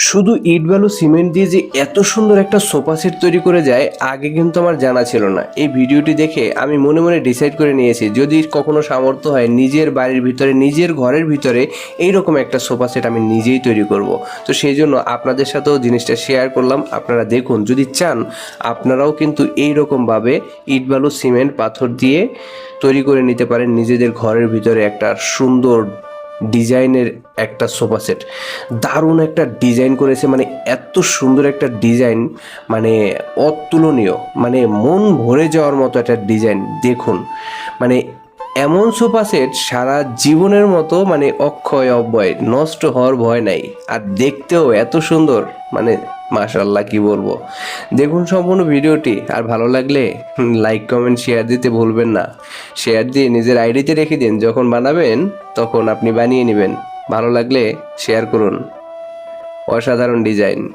শুধু ইট বালু, সিমেন্ট দিয়ে যে এত সুন্দর একটা সোফা সেট তৈরি করে যায়, আগে কিন্তু আমার জানা ছিল না। এই ভিডিওটি দেখে আমি মনে মনে ডিসাইড করে নিয়েছি, যদি কখনো সামর্থ্য হয় নিজের বাড়ির ভিতরে, নিজের ঘরের ভিতরে এইরকম একটা সোফা সেট আমি নিজেই তৈরি করব। তো সেই জন্য আপনাদের সাথেও জিনিসটা শেয়ার করলাম, আপনারা দেখুন। যদি চান, আপনারাও কিন্তু এই রকমভাবে ইট বালু, সিমেন্ট, পাথর দিয়ে তৈরি করে নিতে পারেন নিজেদের ঘরের ভিতরে একটা সুন্দর ডিজাইনের একটা সোফা সেট দারুণ একটা ডিজাইন করেছে মানে এত সুন্দর একটা ডিজাইন মানে অতুলনীয় মানে মন ভরে যাওয়ার মতো একটা ডিজাইন, দেখুন। মানে এমন সোফা সেট সারা জীবনের মতো মানে অক্ষয়, অব্যয়, নষ্ট হওয়ার ভয় নাই। আর দেখতেও এত সুন্দর মানে মাশাল্লাহ কি বলব। দেখুন সম্পূর্ণ ভিডিওটি, আর ভালো লাগলে লাইক কমেন্ট শেয়ার দিতে ভুলবেন না। শেয়ার দিয়ে নিজের আইডিতে রেখে দিন, যখন বানাবেন, তখন আপনি বানিয়ে নেবেন। ভালো লাগলে শেয়ার করুন। অসাধারণ ডিজাইন